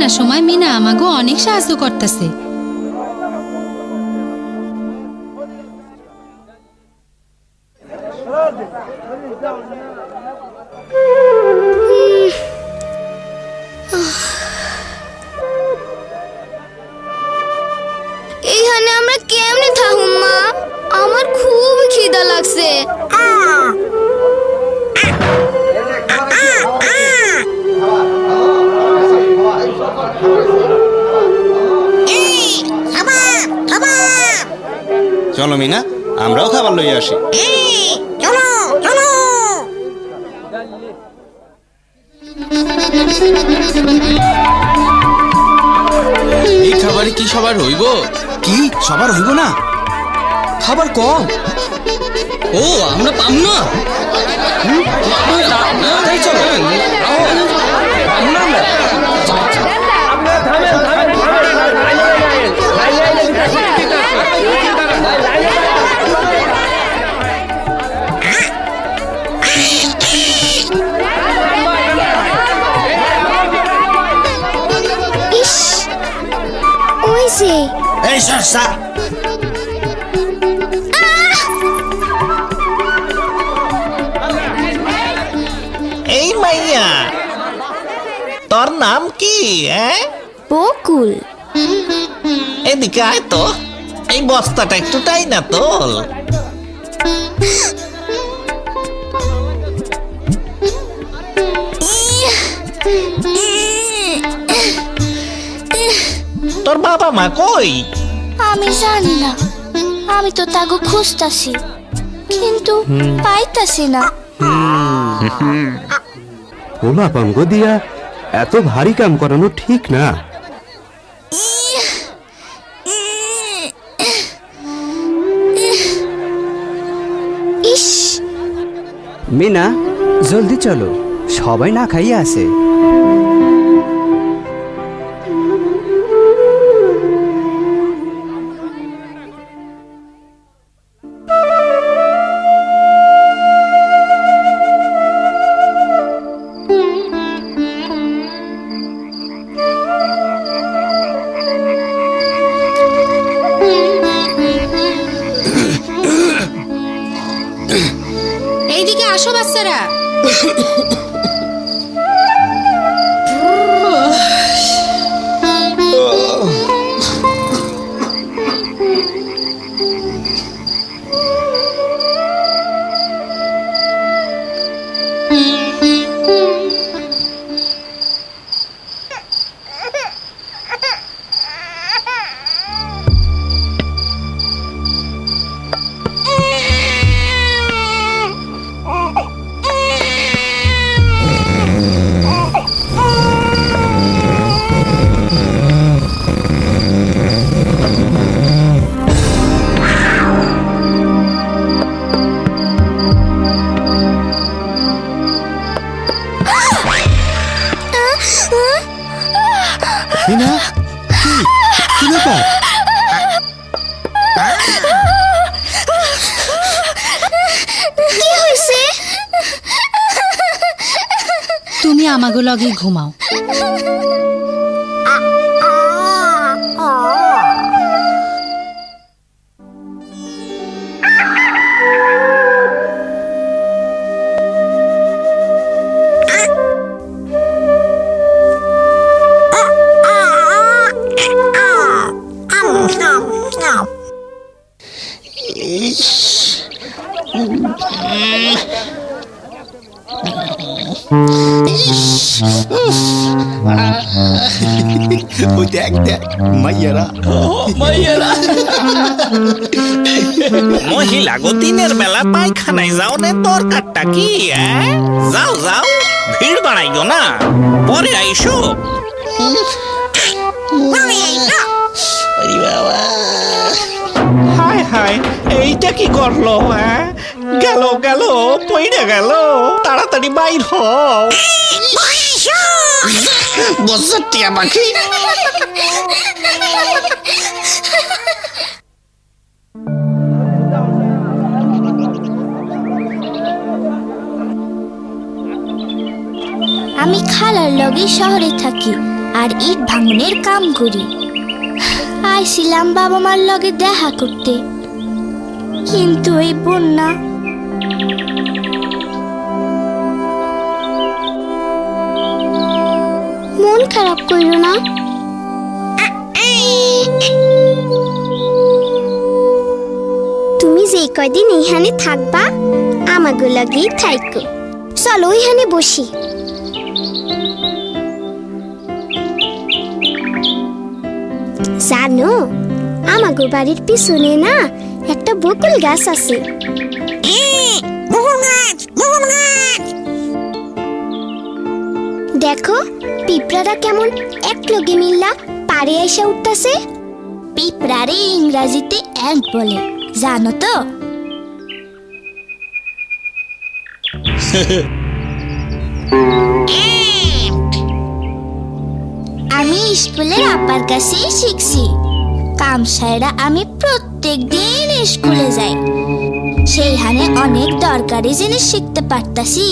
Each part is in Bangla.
বন্যার সময় মিনা আমাকে অনেক সাহায্য করতেছে। চলো মিনা আমরাও খাবার লইয়া আসি। এই, খাবারে কি সবার হইব? কি? সবার হইব না? খাবার কম। ও আমরা পাম না। তাই আমরা ওই এই সর সর। এই মাইয়া তোর নাম কি হ্যাঁ? বকুল। এদিকে আয় তো। এই বস্তাটা একটু টাই না তোল। তোর বাবা মা কই? আমি জানি না। আমি তো তাগো খুঁজতাছি কিন্তু পাইতাছি না। ওলা পাঙ্গ দিয়া এত ভারী কাম করানো ঠিক না। ইস। মিনা জলদি চলো সবাই না খাইয়ে আছে। Ha মিনা কি? কি ব্যাপার? তুমি আমাগো লগে ঘুমাও। দেখ দেখ মাইয়ারা মাইয়ারা মহিলা গো দিনের বেলা পায়খানায় যাও রে দরকারটা কি? যাও যাও ভিড় বাড়াইও না পরে আইসো হায় হায় এইটা কি করল হ্যাঁ? গেল গেল পইড়ে গেল তাড়াতাড়ি বাইর হও। বছর টিয়া পাখি আমি খালার লগে শহরে থাকি আর ইট ভাঙনের কাম করি। আইছিলাম বাবা মার লগে দেখা করতে। কিন্তু এই বন্যা খারাপ কইরো না। তুমি যে কয়দিন এইখানে থাকবা, আমাগো লাগেই থাইকো। চলো ওইখানে বসি। জানো, আমাগো বাড়ির পিছনে না একটা বকুল গাছ আছে। দেখো, পিঁপড়ারা কেমন এক লগে মিল্লা পারে এসে উঠতেছে। পিঁপড়ারে ইংরাজিতে অ্যান্ট বলে, জানো তো? আমি স্কুলের আপার কাছেই শিখছি। কামসায়রা আমি প্রত্যেক দিন স্কুলে যাই। সেইখানে অনেক দরকারি জিনিস শিখতে পারতাছি।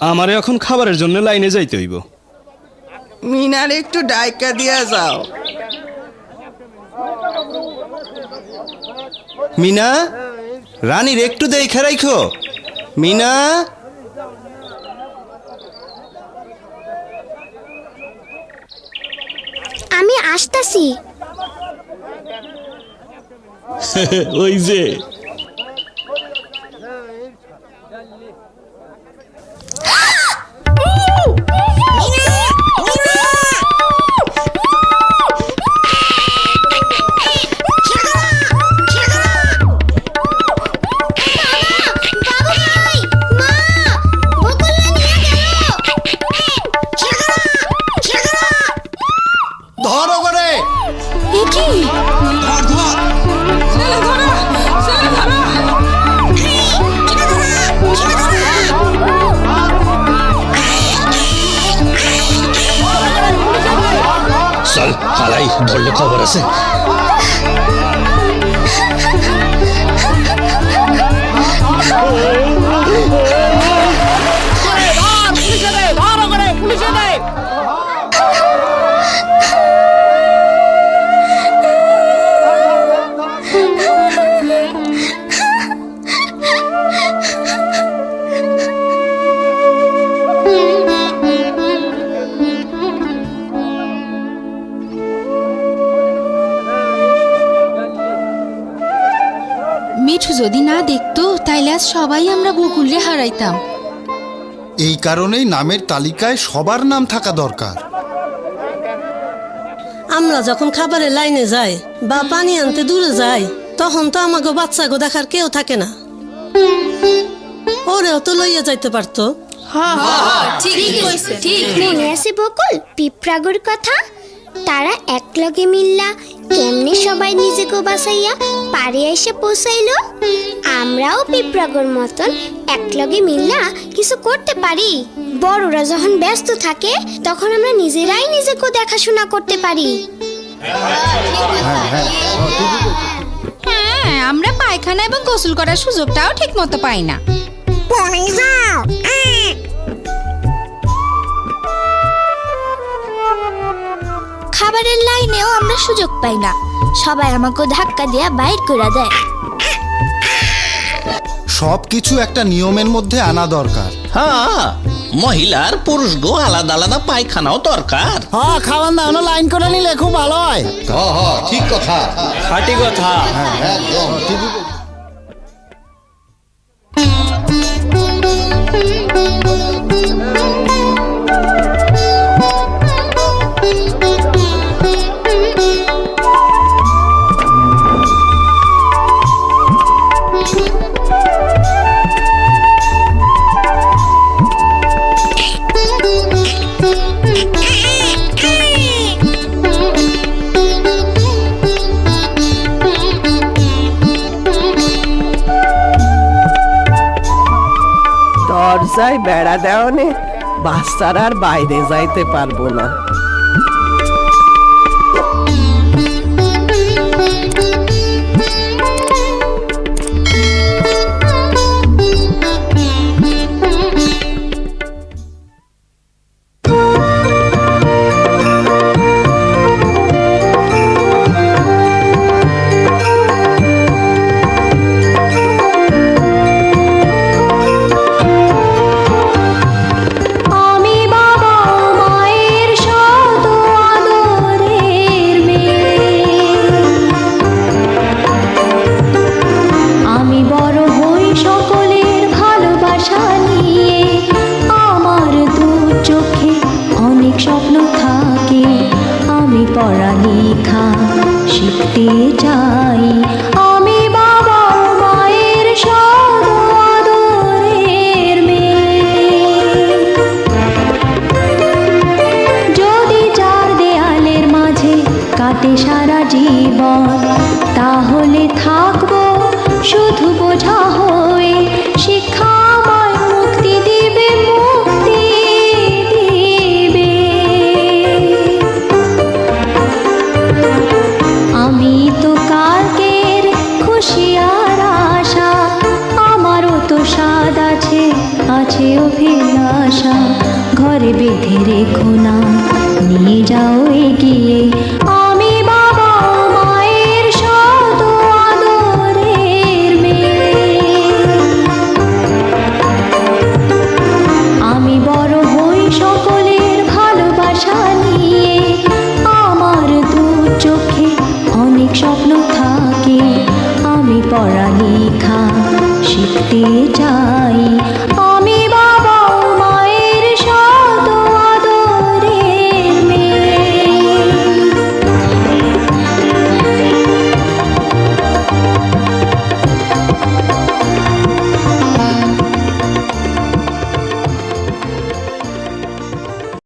আমারে এখন খাবারের জন্য লাইনে যাইতে হইব। মিনার একটু ডাইকা দিয়া যাও। মিনা রানীর একটু দেখে রাখো মিনা আমি আসতাছি। ওই যে। kolluk kabarası. যদি না দেখতো তাইলে আজ সবাই আমরা বকুলরে হারাইতাম। এই কারণেই নামের তালিকায় সবার নাম থাকা দরকার। আমরা যখন খাবারের লাইনে যাই বা পানি আনতে দূরে যাই তখন তো আমাকে বাচ্চাকে দেখার কেউ থাকে না। ওরেও তো লইয়া যাইতে পারতো। মনে আছে বকুল পিঁপড়াগুর কথা? তারা এক লগে মিল্লা কেমনি সবাই নিজেকে বাঁচাইয়া পারে এসে পৌঁছাইল? আমরাও পিঁপড়াগর মতন একলগে মিল্লা কিছু করতে পারি। বড়রা যখন ব্যস্ত থাকে তখন আমরা নিজেরাই নিজেকে দেখাশোনা করতে পারি। হ্যাঁ আমরা পায়খানা এবং গোসল করার সুযোগটাও ঠিক মতো পাই না। পড়ে যাও। খাবারের লাইনেও আমরা সুযোগ পাই না। সবাই আমাকে ধাক্কা দিয়া বাইর করে দেয়। সব কিছু একটা নিয়মের মধ্যে আনা দরকার। হ্যাঁ মহিলার পুরুষ গো আলাদা আলাদা পায়খানাও দরকার। হ্যাঁ খাওয়ান দাও লাইন করে নিলে খুব ভালো হয়। ঠিক কথা। খাটি কথা। দরজায় বেড়া দেওয়ানে বাচ্চারা আর বাইরে যাইতে পারব না। ঘরে বেঁধে রেখো না নিয়ে যাও এগিয়ে। আমি বাবা মায়ের শত আদরের মেয়ে। আমি বড় হই সকলের ভালোবাসা নিয়ে। আমার দু চোখে অনেক স্বপ্ন